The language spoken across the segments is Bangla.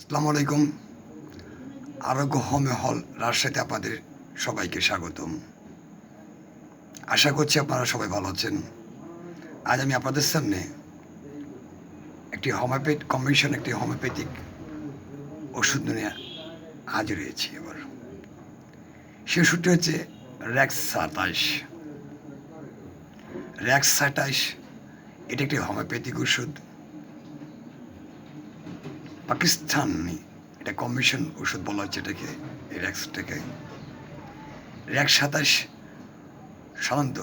আসসালামু আলাইকুম। আরোগ্য হোমে হল রাজশাহীতে আপনাদের সবাইকে স্বাগতম। আশা করছি আপনারা সবাই ভালো আছেন। আজ আমি আপনাদের সামনে একটি হোমিওপ্যাথ, কম্বিনেশন একটি হোমিওপ্যাথিক ওষুধ নিয়ে হাজির হয়েছি এবার। সে ওষুধটি হচ্ছে র্যাক্স সাতাইশ র্যাক্স সাতাইশ এটি একটি হোমিওপ্যাথিক ওষুধ। পাকিস্তানি, এটা কমিশন ওষুধ বলা হচ্ছে এটাকে র্যাক্সটাকে র্যাক্স সাতাশ, সাধারণত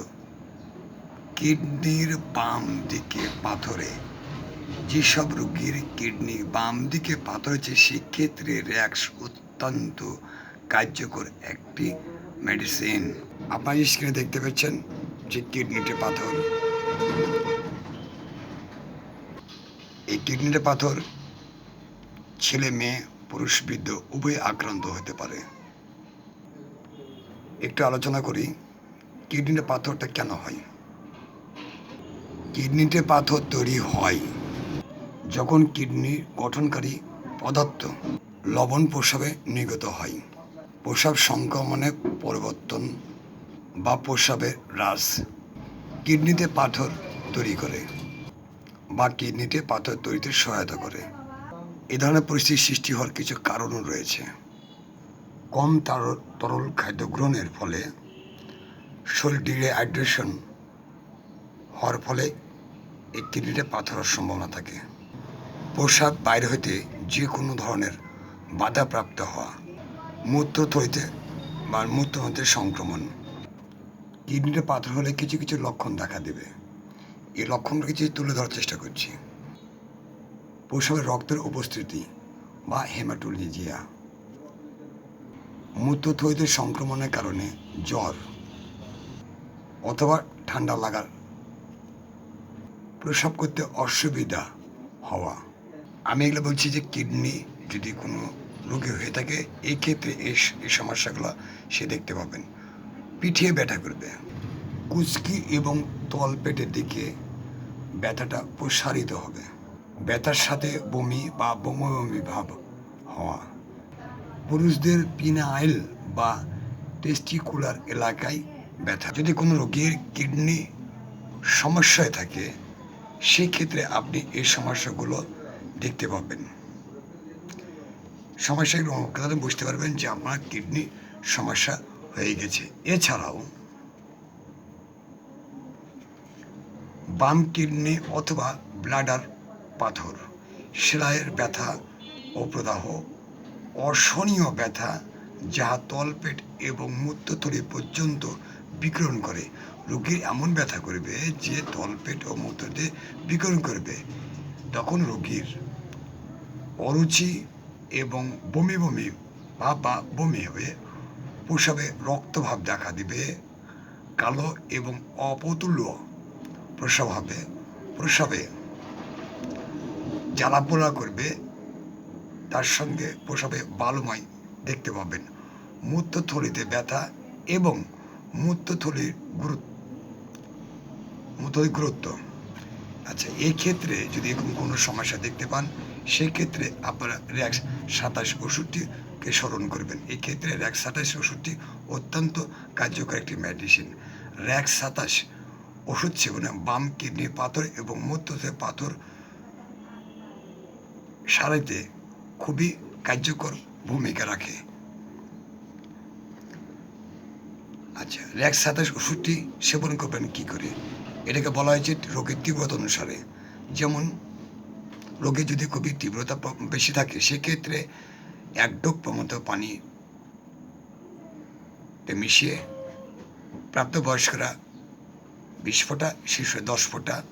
কিডনির বাম দিকে পাথরে, যেসব রোগীর কিডনি বাম দিকে পাথর হচ্ছে, সেক্ষেত্রে র্যাক্স অত্যন্ত কার্যকর একটি মেডিসিন আপনার স্ক্রিনে দেখতে পাচ্ছেন যে কিডনিতে পাথর। এই কিডনিতে পাথর ছেলে মেয়ে, পুরুষ, বৃদ্ধ উভয় আক্রান্ত হতে পারে। একটু আলোচনা করি, কিডনিতে পাথরটা কেন হয়? কিডনিতে পাথর তৈরি হয় যখন কিডনি গঠনকারী পদার্থ লবণ প্রসাবে নির্গত হয়। প্রসাব সংক্রমণে পরিবর্তন বা প্রসাবের হ্রাস কিডনিতে পাথর তৈরি করে বা কিডনিতে পাথর তৈরিতে সহায়তা করে। এ ধরনের পরিস্থিতির সৃষ্টি হওয়ার কিছু কারণও রয়েছে। কম তরল তরল খাদ্য গ্রহণের ফলে শরীর ডিহাইড্রেশন হওয়ার ফলে এই কিডনিতে পাথর সম্ভাবনা থাকে। প্রসাব বাইরে হইতে যে কোনো ধরনের বাধাপ্রাপ্ত হওয়া মূত্রথলিতে বা মূত্রমধ্যে সংক্রমণ। কিডনিতে পাথর হলে কিছু কিছু লক্ষণ দেখা দেবে। এই লক্ষণটা কিছু তুলে ধরার চেষ্টা করছি। প্রসবের রক্তের উপস্থিতি বা হেমাটোলিজিয়া। মূত্রথলিতে সংক্রমণের কারণে জ্বর অথবা ঠান্ডা লাগার প্রসব করতে অসুবিধা হওয়া। আমি এগুলো বলছি যে কিডনি যদি কোনো রোগী হয়ে থাকে এই ক্ষেত্রে এই সমস্যাগুলো সে দেখতে পাবেন। পিঠিয়ে ব্যথা করবে। কুচকি এবং তলপেটের দিকে ব্যথাটা প্রসারিত হবে। ব্যথার সাথে বমি বা বমি বমি ভাব হওয়া। পুরুষদের পিনাইল বা টেস্টিকুলার এলাকায় ব্যথা। যদি কোনো রোগীর কিডনি সমস্যায় থাকে, সেক্ষেত্রে আপনি এই সমস্যাগুলো দেখতে পাবেন। সমস্যাগুলো তাহলে বুঝতে পারবেন যে আপনার কিডনি সমস্যা হয়ে গেছে। এছাড়াও বাম কিডনি অথবা ব্লাডার পাথর সেলাইয়ের ব্যথা ও প্রদাহ, অসহনীয় ব্যথা যা তলপেট এবং মূত্রথলি পর্যন্ত বিকরণ করে। রোগীর এমন ব্যথা করবে যে তলপেট ও মূত্রতে বিকরণ করবে। তখন রোগীর অরুচি এবং বমি বমি ভাব বা বমি হয়ে প্রসাবে রক্তভাব দেখা দিবে, কালো এবং অপতুল্য প্রসাব হবে। প্রসাবে জ্বালাপোড়া করবে, তার সঙ্গে প্রসবে বালুময় দেখতে পাবেন। মূত্রথলিতে ব্যথা এবং মূত্রথলির গুরুত্ব। মূত্রথলির গুরুত্ব। আচ্ছা ক্ষেত্রে যদি এরকম কোনো সমস্যা দেখতে পান, সেক্ষেত্রে আপনারা র্যাক্স সাতাশ ওষুধটিকে স্মরণ করবেন। এই ক্ষেত্রে র্যাক্স সাতাশ ওষুধটি অত্যন্ত কার্যকর একটি মেডিসিন। র্যাক্স সাতাশ ওষুধ সেবনে বাম কিডনির পাথর এবং মূত্রতে পাথর সারাইতে খুবই কার্যকর ভূমিকা রাখে। আচ্ছা র্যাক্স সাতাশ ওষুধটি সেবন করবেন কি করে? এটাকে বলা হয়েছে রোগের তীব্রতা অনুসারে। যেমন, রোগে যদি খুবই তীব্রতা বেশি থাকে, সেক্ষেত্রে এক ডোক মতো পানি মিশিয়ে প্রাপ্তবয়স্করা বিশ ফোঁটা শিশু দশ ফোঁটা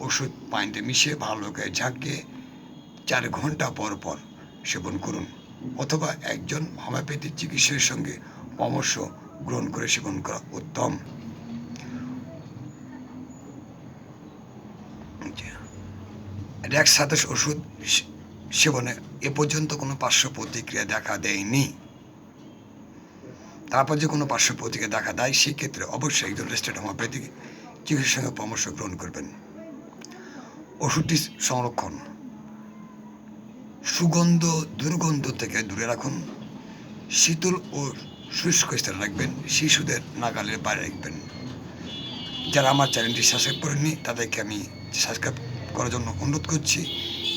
ওষুধ পানিতে মিশিয়ে ভালো করে ঝাঁকিয়ে চার ঘণ্টা পর পর সেবন করুন অথবা একজন হোমিওপ্যাথি চিকিৎসকের সঙ্গে পরামর্শ গ্রহণ করে সেবন করা উত্তম। র্যাক্স সাতাশ ওষুধ সেবনে এ পর্যন্ত কোনো পার্শ্ব প্রতিক্রিয়া দেখা দেয়নি। তারপর যে কোনো পার্শ্ব প্রতিক্রিয়া দেখা দেয়, সেক্ষেত্রে অবশ্যই একজন রেজিস্টার্ড হোমিওপ্যাথিক চিকিৎসকের সঙ্গে পরামর্শ গ্রহণ করবেন। ওষুধটি সংরক্ষণ। সুগন্ধ, দুর্গন্ধ থেকে দূরে রাখুন। শীতল ও শুষ্ক স্থানে রাখবেন, শিশুদের নাগালের বাইরে রাখবেন। যারা আমার চ্যানেলটি সাবস্ক্রাইব করেননি, তাদেরকে আমি সাবস্ক্রাইব করার জন্য অনুরোধ করছি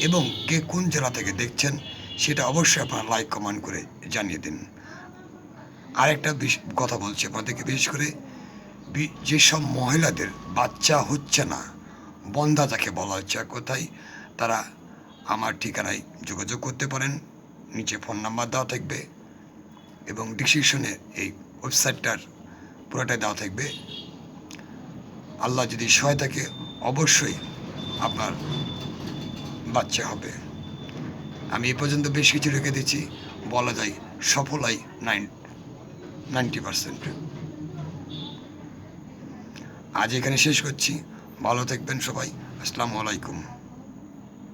এবং কে কোন জেলা থেকে দেখছেন, সেটা অবশ্যই আপনারা লাইক কমেন্ট করে জানিয়ে দিন। আরেকটা কথা বলছি আপনাদেরকে, বিশেষ করে যেসব মহিলাদের বাচ্চা হচ্ছে না, বন্ধা যাকে বলা হচ্ছে কোথায় তারা আমার ঠিকানায় যোগাযোগ করতে পারেন। নিচে ফোন নাম্বার দেওয়া থাকবে এবং ডিসক্রিপশনে এই ওয়েবসাইটটার পুরোটাই দেওয়া থাকবে। আল্লাহ যদি সহায় থাকে, অবশ্যই আপনার বাচ্চা হবে। আমি এ পর্যন্ত বেশ কিছু রেখে দিচ্ছি বলা যায় সফলাই নাইন, নাইনটি পার্সেন্ট। আজ এখানে শেষ করছি। ভালো থাকবেন সবাই। আসসালামু আলাইকুম।